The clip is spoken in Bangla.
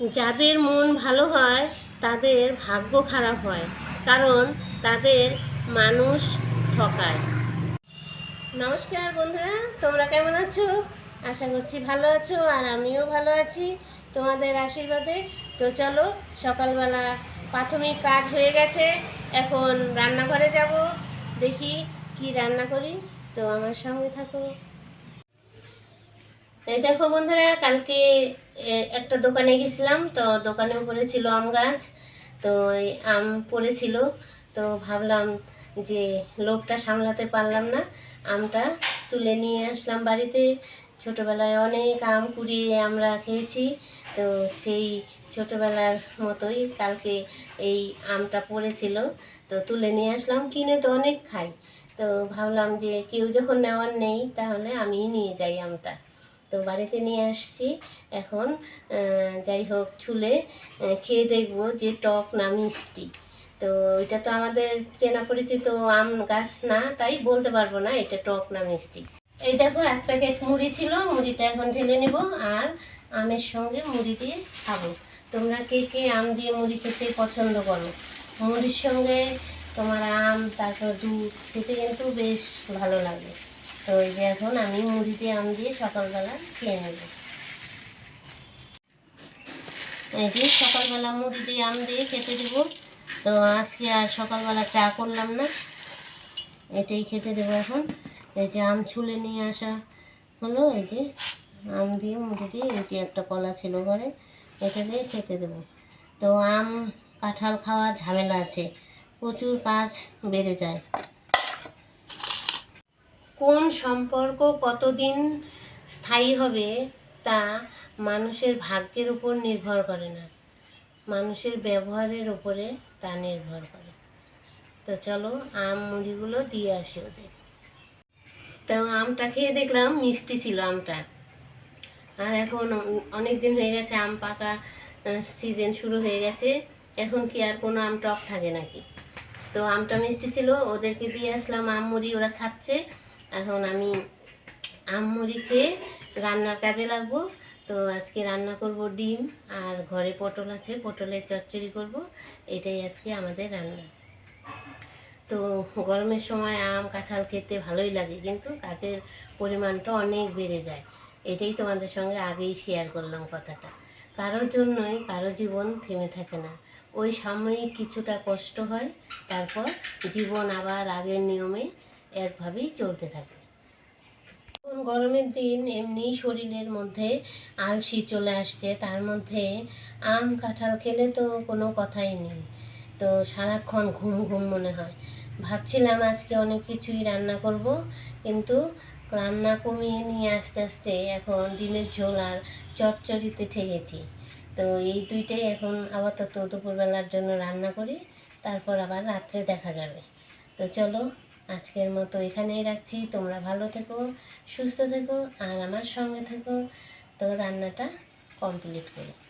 যাদের মন ভালো হয়, তাদের ভাগ্য খারাপ হয়, কারণ তাদের মানুষ ঠকায়। নমস্কার বন্ধুরা, তোমরা কেমন আছো? আশা করছি ভালো আছো, আর আমিও ভালো আছি তোমাদের আশীর্বাদে। তো চলো, সকালবেলা প্রাথমিক কাজ হয়ে গেছে, এখন রান্নাঘরে যাব, দেখি কি রান্না করি। তো আমার সঙ্গে থাকো। এই দেখো বন্ধুরা, কালকে একটা দোকানে গেছিলাম, তো দোকানে উপরে ছিল আম গাছ, তো আম পড়েছিল, তো ভাবলাম যে লোকটা সামলাতে পারলাম না, আমটা তুলে নিয়ে আসলাম বাড়িতে। ছোটোবেলায় অনেক আম কুড়িয়ে আমরা খেয়েছি, তো সেই ছোটোবেলার মতোই কালকে এই আমটা পড়েছিল, তো তুলে নিয়ে আসলাম, কিনে তো অনেক খাই, তো ভাবলাম যে কেউ যখন নেওয়ার নেই, তাহলে আমিই নিয়ে যাই আমটা। তো বাড়িতে নিয়ে আসছি। এখন যাই হোক আহ, খেয়ে দেখব যে টক না মিষ্টি। তো এটা তো আমাদের চেনা পরিচিত আম গাছ না তাই বলতে পারব না এটা টক না মিষ্টি। এই দেখো এক প্যাকেট মুড়ি ছিল মুড়িটা এখন ঢেলে নেব আর আমের সঙ্গে মুড়ি দিয়ে খাব। তোমরা কে কে আম দিয়ে মুড়ি খেতে পছন্দ করো? মুড়ির সঙ্গে তোমার আম তারপর দুধ খেতে কিন্তু বেশ ভালো লাগে। তো এই যে এখন আমি মুড়ি দিয়ে আম দিয়ে সকালবেলা খেয়ে নেব। এই যে সকালবেলা মুড়ি দিয়ে আম দিয়ে খেতে দেবো। তো আজকে আর সকালবেলা চা করলাম না, এটাই খেতে দেবো এখন। এই যে আম ছুলে নিয়ে আসা হলো, এই যে আম দিয়ে মুড়ি দিয়ে এই যে একটা কলা ছিল ঘরে, এটা দিয়ে খেতে দেবো। তো আম কাঁঠাল খাওয়ার ঝামেলা আছে, প্রচুর কাজ বেড়ে যায়। কোন সম্পর্ক কতদিন স্থায়ী হবে তা মানুষের ভাগ্যের উপর নির্ভর করে না। মানুষের ব্যবহারের উপরে তা নির্ভর করে। তো চলো আম মুড়িগুলো দিয়ে আসি ওদের। তো আমটা খেয়ে দেখলাম মিষ্টি ছিল আমটা। আর এখন অনেক দিন হয়ে গেছে, আম পাকা সিজন শুরু হয়ে গেছে। এখন কি আর কোনো আম টক থাকে নাকি? তো আমটা মিষ্টি ছিল, ওদেরকে দিয়ে আসলাম আম মুড়ি, ওরা খাচ্ছে। এখন আমি আম মুড়ি খেয়ে রান্নার কাজে লাগবো। তো আজকে রান্না করব ডিম, আর ঘরে পটল আছে, পটলের চচ্চড়ি করব। এটাই আজকে আমাদের রান্না। তো গরমের সময় আম, কাঁঠাল খেতে ভালোই লাগে, কিন্তু কাজের পরিমাণটা অনেক বেড়ে যায়। এটাই তোমাদের সঙ্গে আগেই শেয়ার করলাম কথাটা। কারোর জন্যই কারও জীবন থেমে থাকে না। ওই সাময়িক কিছুটা কষ্ট হয়, তারপর জীবন আবার আগের নিয়মে একভাবেই চলতে থাকে। এখন গরমের দিন, এমনি শরীরের মধ্যে আলসি চলে আসছে, তার মধ্যে আম, কাঁঠাল খেলে তো কোনো কথাই নেই। তো সারাক্ষণ ঘুম ঘুম মনে হয়। ভাবছিলাম আজকে অনেক কিছুই রান্না করব, কিন্তু রান্না কমিয়ে নিয়ে আস্তে আস্তে এখন ডিমের ঝোল আর চচ্চড়িতে ঠেকেছি। তো এই দুইটাই এখন আপাতত দুপুরবেলার জন্য রান্না করি, তারপর আবার রাত্রে দেখা যাবে। তো চলো আজকের মতো এখানেই রাখছি। তোমরা ভালো থেকো, সুস্থ থেকো, আর আমার সঙ্গে থেকো। তো রান্নাটা কমপ্লিট করি।